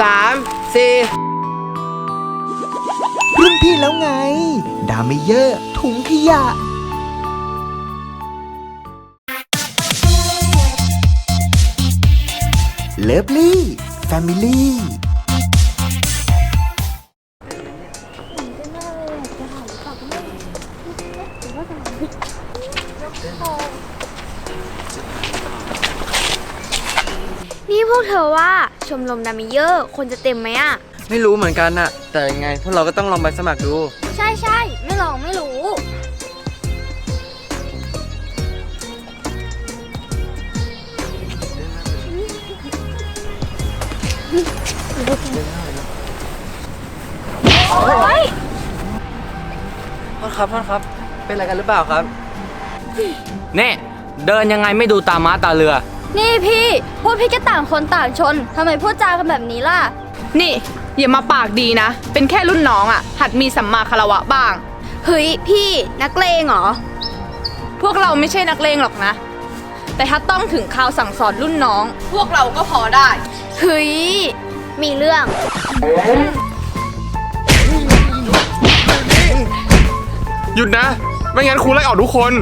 สามสี่รุ่นพี่แล้วไง ดาเมเยอร์ถุงขยะ เลิฟลี่ แฟมิลี่ เธอว่าชมรมนามิเยอร์คนจะเต็มไหมอะไม่รู้เหมือนกันน่ะ แต่ยังไงพวกเราก็ต้องลองไปสมัครดู ใช่ใช่ไม่ลองไม่รู้ โอ๊ยโทษครับโทษครับ เป็นอะไรกันหรือเปล่าครับ เน่เดินยังไงไม่ดูตาม้าตาเรือ นี่พี่พวกพี่ก็ต่างคนต่างชนทำไมพูดจากันแบบนี้ล่ะ นี่อย่ามาปากดีนะ เป็นแค่รุ่นน้องอะ่ะ หัดมีสัมมาคารวะบ้าง เฮ้ยพี่นักเลงเหรอ พวกเราไม่ใช่นักเลงหรอกนะ แต่ถ้าต้องถึงข่าวสั่งสอนรุ่นน้อง พวกเราก็พอได้ เฮ้ยมีเรื่อง หยุดนะ ไม่งั้นครูไล่ออกทุกคน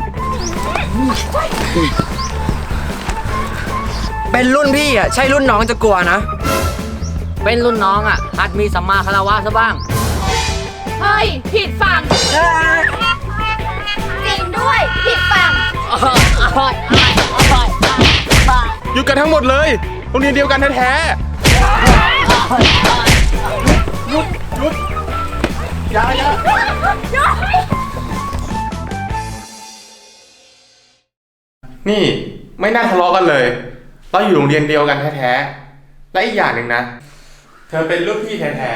เป็นรุ่นพี่อะใช่รุ่นน้องจะกลัวนะ เป็นรุ่นน้องอะหัดมีสัมมาคารวะซะบ้าง เฮ้ย ผิดฝั่งจริงด้วย ผิดฝั่งหยุดกันทั้งหมดเลยโรงเรียนเดียวกันแท้ๆหยุดหยุดอย่าอย่านี่ไม่น่าทะเลาะกันเลย เราอยู่โรงเรียนเดียวกันแท้ๆ และอีกอย่างหนึ่งนะ เธอเป็นรุ่นพี่แท้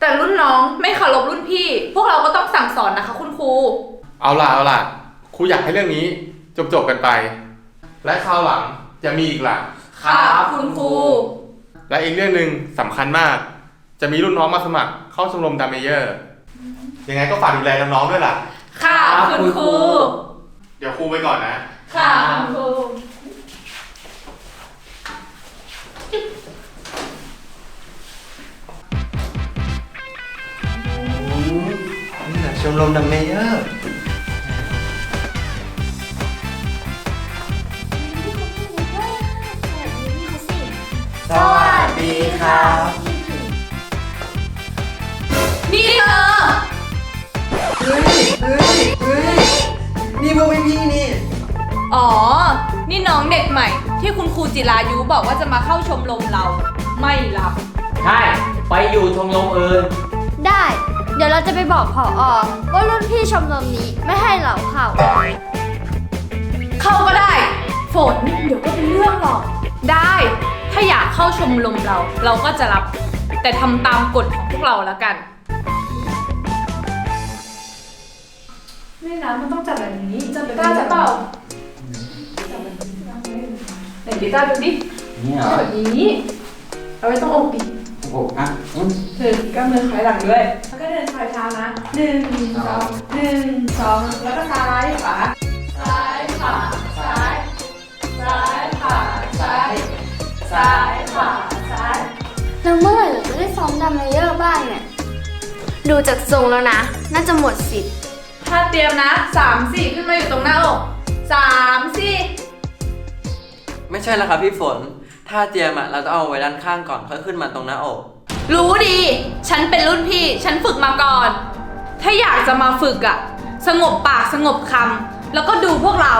แต่รุ่นน้องไม่เคารพรุ่นพี่ พวกเราก็ต้องสั่งสอนนะคะ คุณครู ๆ เอาล่ะเอาล่ะครูอยากให้เรื่องนี้จบๆกันไป และคราวหลังจะมีอีกหลังครับคุณครู และอีกเรื่องหนึ่งสำคัญมาก จะมีรุ่นน้องมาสมัครเข้าชมรมดามเมเยอร์ ยังไงก็ฝากดูแลน้องๆด้วยล่ะ ค่ะ คุณครู เดี๋ยวครูไปก่อนนะ ค่ะคุณครู มรมดัมเมเยอร์สวัสดีครับ นี่เธอเฮ้ย เฮ้ย เฮ้ย นี่พวกพี่ๆนี่ อ๋อ นี่น้องเด็กใหม่ ที่คุณครูจิรายุบอกว่าจะมาเข้าชมรมเรา ไม่รับ ใช่ ไปอยู่ชมรมอื่น ได้เดี๋ยวเราจะไปบอกผออว่ารุ่นพี่ชมรมนี้ไม่ให้เราเข้า เข้าก็ได้ ฝนเดี๋ยวก็เป็นเรื่องหรอก ได้ ถ้าอยากเข้าชมรมเรา เราก็จะรับ แต่ทำตามกฎของพวกเราแล้วกันนี่นะมันต้องจับแบบนี้จับแบบนี้จับเปล่าจับแบบนี้ไหนดิต้าดูดินี่เหรอ แบบนี้ เอาไว้ต้องอกดิ โอ้อะอืมถึงกล้ามเนื้อถอยหลังด้วย แล้วก็เดินถอยเท้านะหนึ่งสองหนึ่งสองแล้วก็ซ้ายขวาซ้ายขวาซ้ายซ้ายขวาซ้ายซ้ายขวาซ้ายแล้วเมื่อไหร่เราจะได้ซ้อมดัมเมเยอร์บ้างเนี่ย ดูจากทรงแล้วนะ น่าจะหมดสิทธิ์ถ้าเตรียมนะสามสี่ขึ้นมาอยู่ตรงหน้าอกสามสี่ไม่ใช่แล้วครับพี่ฝน ถ้าเจียมอะเราต้องเอาไว้ด้านข้างก่อนค่อยขึ้นมาตรงหน้าอก รู้ดี ฉันเป็นรุ่นพี่ ฉันฝึกมาก่อน ถ้าอยากจะมาฝึกอะสงบปากสงบคำ แล้วก็ดูพวกเรา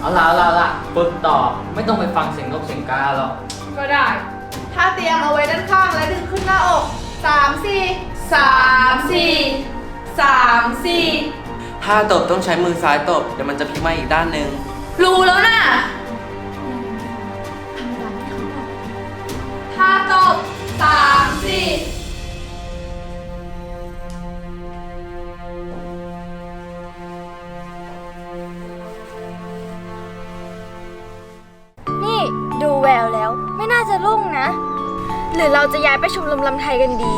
เอาละเอาละเอาละฝึกต่อไม่ต้องไปฟังเสียงนกเสียงกาหรอกก็ได้ ถ้าเตรียมเอาไว้ด้านข้างและดึงขึ้นหน้าอกสามสี่สามสี่สามสี่ถ้าตบต้องใช้มือซ้ายตบเดี๋ยวมันจะพลิกมาอีกด้านหนึ่งรู้แล้ว ชมรมลำไทยกันดี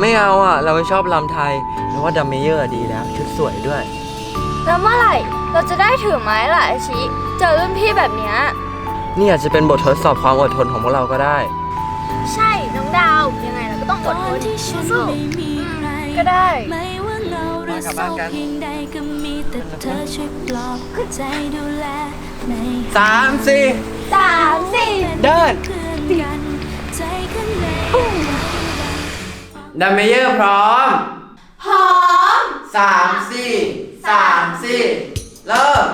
ไม่เอาอะ เราไม่ชอบลำไทยเราว่าดัมเมเยอร์ดีแล้ว ชุดสวยด้วย แล้วเมื่อไหร่เราจะได้ถือไม้ล่ะอาชิ เจอรุ่นพี่แบบเนี้ย นี่อาจจะเป็นบททดสอบความอดทนของพวกเราก็ได้ ใช่ น้องดาว ยังไงเราก็ต้องอดทนสู้ๆก็ได้ไม่ว่าเงาหรือเศร้าเพียงใดก็มีแต่เธอช่วยปลอบใจดูแลในสามสี่สามสี่เดิน ดัมเมเยอร์พร้อมพร้อมสามสี่สามสี่เริ่ม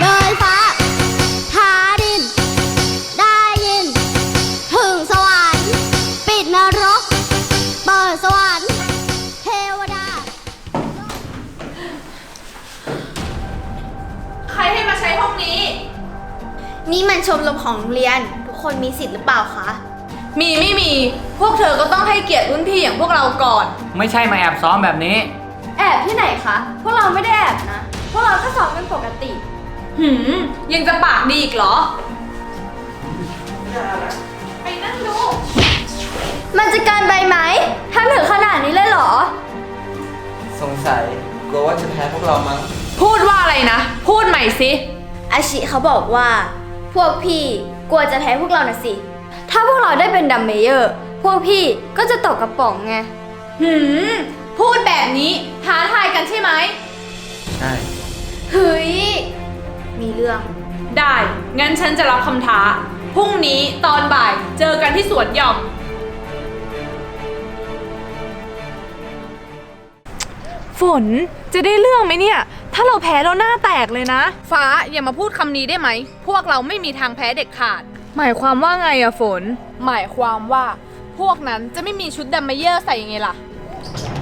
เลยฟ้า ของโรงเรียน ทุกคนมีสิทธิ์หรือเปล่าคะมีไม่มี พวกเธอก็ต้องให้เกียรติรุ่นพี่อย่างพวกเราก่อน ไม่ใช่มาแอบซ้อมแบบนี้ แอบที่ไหนคะพวกเราไม่ได้แอบนะ พวกเราก็ซ้อมเป็นปกติ หืม ยังจะปากดีอีกเหรอ ไปนั่งดู มันจะเกินไปไหมทำถึงขนาดนี้เลยเหรอ สงสัยกลัวว่าจะแพ้พวกเรามั้ง พูดว่าอะไรนะ พูดใหม่สิ อาชิเขาบอกว่า พวกพี่กลัวจะแพ้พวกเราน่ะสิ ถ้าพวกเราได้เป็นดัมเมเยอร์ พวกพี่ก็จะตกกระป๋องไง หืม พูดแบบนี้ท้าทายกันใช่ไหม ใช่ เฮ้ย มีเรื่อง ได้ งั้นฉันจะรับคำท้า พรุ่งนี้ตอนบ่ายเจอกันที่สวนหย่อม ฝนจะได้เรื่องไหมเนี่ย ถ้าเราแพ้เราหน้าแตกเลยนะ ฟ้าอย่ามาพูดคำนี้ได้ไหม พวกเราไม่มีทางแพ้เด็กขาด หมายความว่าไงอะฝน หมายความว่า พวกนั้นจะไม่มีชุดดัมเมเยอร์ใส่ยังไงล่ะ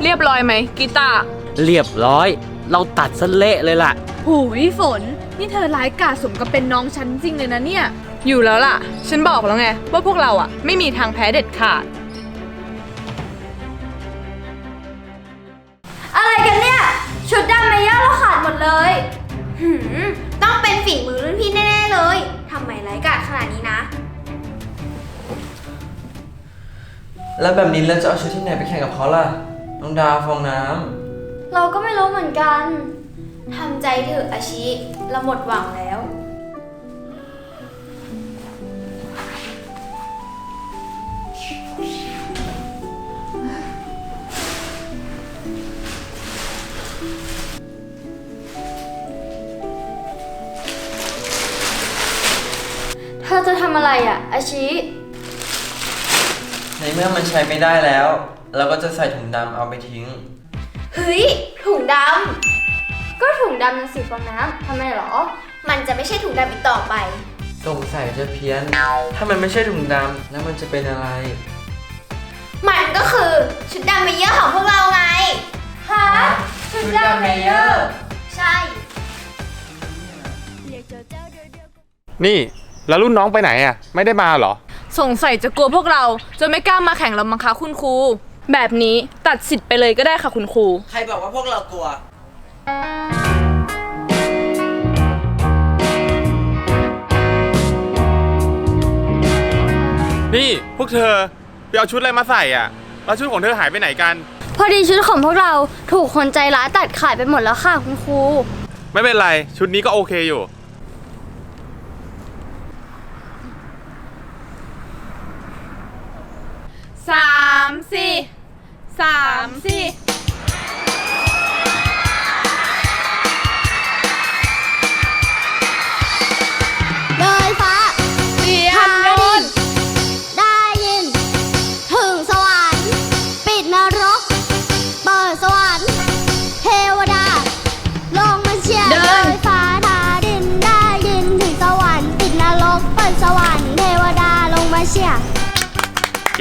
เรียบร้อยไหมกีตาร์เรียบร้อย เราตัดสเละเลยล่ะ หูยฝน นี่เธอร้ายกาจสมกับเป็นน้องฉันจริงเลยนะเนี่ย อยู่แล้วล่ะ ฉันบอกแล้วไงว่าพวกเราอะไม่มีทางแพ้เด็ดขาด ชุดดัมเมเยอร์เราขาดหมดเลยหืมต้องเป็นฝีมือรุ่นพี่แน่ๆเลยทำไมไร้ายกาจขนาดนี้นะ แล้วแบบนี้เราจะเอาชุดที่ไหนไปแข่งกับเขาล่ะ น้องดาวฟองน้เราก็ไม่รู้เหมือนกันทำใจเถอะอาชิ เราหมดหวังแล้ว อะไรอะอาชิำในเมื่อมันใช้ไม่ได้แล้ว เราก็จะใส่ถุงดำเอาไปทิ้ง เฮ้ยถุงดำก็ถุงดำนะสีฟองน้ำทำไมหรอ มันจะไม่ใช่ถุงดำอีกต่อไป สงสัยจะเพี้ยน ถ้ามันไม่ใช่ถุงดำแล้วมันจะเป็นอะไร มันก็คือชุดดำเมเยอร์ของพวกเราไงฮะชุดดำเมเยอร์ใช่ นี่ แล้วรุ่นน้องไปไหนอะ ไม่ได้มาเหรอ สงสัยจะกลัวพวกเราจนไม่กล้ามาแข่งเรามังคะคุณครู แบบนี้ตัดสิทธิ์ไปเลยก็ได้ค่ะคุณครู ใครบอกว่าพวกเรากลัว นี่พวกเธอไปเอาชุดอะไรมาใส่อะ แล้วชุดของเธอหายไปไหนกัน พอดีชุดของพวกเราถูกคนใจร้ายตัดขายไปหมดแล้วค่ะคุณครู ไม่เป็นไร ชุดนี้ก็โอเคอยู่ สามสี่สามสี่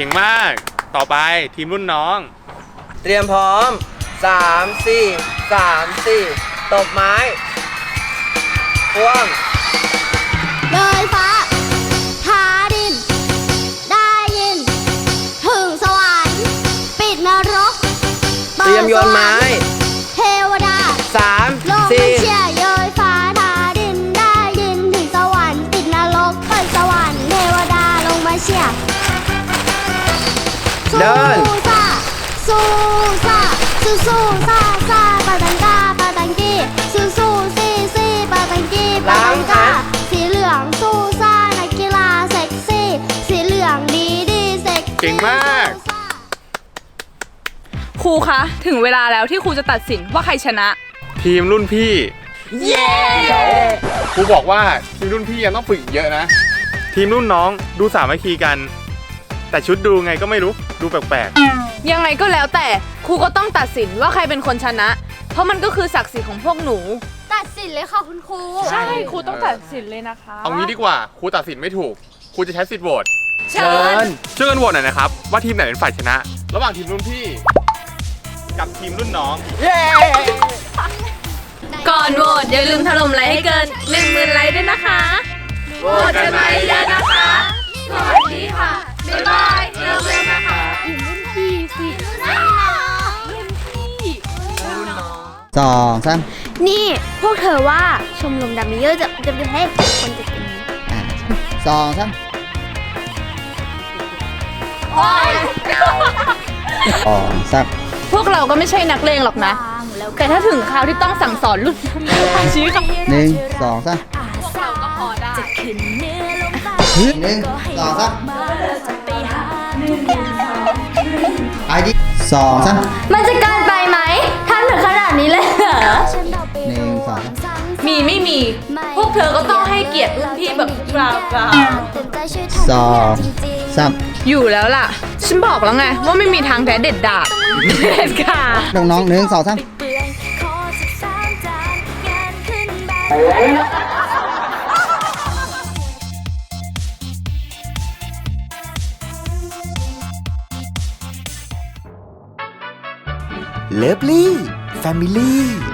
เก่งมาก ต่อไปทีมรุ่นน้อง เตรียมพร้อม 3 4 3 4 ตบไม้พ่วงเลยฟ้าทาดิน ได้ยิน ถึงสวรรค์ปิดนรกเตรียมโยนไม้เท เดินสู้ซ่าสู้ซ่าสู้สู้ซ่าซ่าปาตังกาปาตังกีสู้สู้ซี่ซี่ปาตังงกี้ล้างค่ะสีเหลืองสู้ซ่านักกีฬาเซ็กซี่ สีเหลืองดีดีเซ็กซี่เก่งมากครูคะ ถึงเวลาแล้วที่ครูจะตัดสินว่าใครชนะ ทีมรุ่นพี่ เย้ครูบอกว่าทีมรุ่นพี่ยังต้องฝึกอีกเยอะนะ ทีมรุ่นน้องดูสามัคคีกัน แต่ชุดดูไงก็ไม่รู้ดูแปลกยังไงก็แล้วแต่ครูก็ต้องตัดสินว่าใครเป็นคนชนะ เพราะมันก็คือศักดิ์ศรีของพวกหนู ตัดสินเลยค่ะคุณครู ใช่ครูต้องตัดสินเลยนะคะๆ เอางี้ดีกว่าครูตัดสินไม่ถูกครูจะใช้สิทธิ์โหวตเชิญช่วยกันโหวตหน่อยนะครับว่าทีมไหนเป็นฝ่ายชนะ ระหว่างทีมรุ่นพี่ กับทีมรุ่นน้อง ก่อนโหวตอย่าลืมถล่มไลค์ให้เกิน1 0,000ไลค์ด้วยนะคะโหวตกันมาเยอะๆนะคะ สวัสดีค่ะ บ๊ายบายเร็วๆนะคะสองสามนี่พวกเธอว่าชมรมดัมเมเยอร์จะจะให้คนจะกินอ่าสองสามสองสามพวกเราก็ไม่ใช่นักเลงหรอกนะ แต่ถ้าถึงคราวที่ต้องสั่งสอนรุ่นชี้ค่ะหนึ่งสองสามเราก็พอได้ขึ้นเนื้อลงไปหนึ่งสองสามมาจะไปหา ไอดีสองสามมันจะเกินไปไหมทำถึงขนาดนี้เลยเหรอ หนึ่งสองมีไม่มี พวกเธอก็ต้องให้เกียรติรุ่นพี่แบบกราบกราบสองสามอยู่แล้วล่ะ ฉันบอกแล้วไง ว่าไม่มีทางแท้เด็ดดาดเด็ดค่ะน้องๆหนึ่งสองสาม เเลิฟลี่แฟมิลี่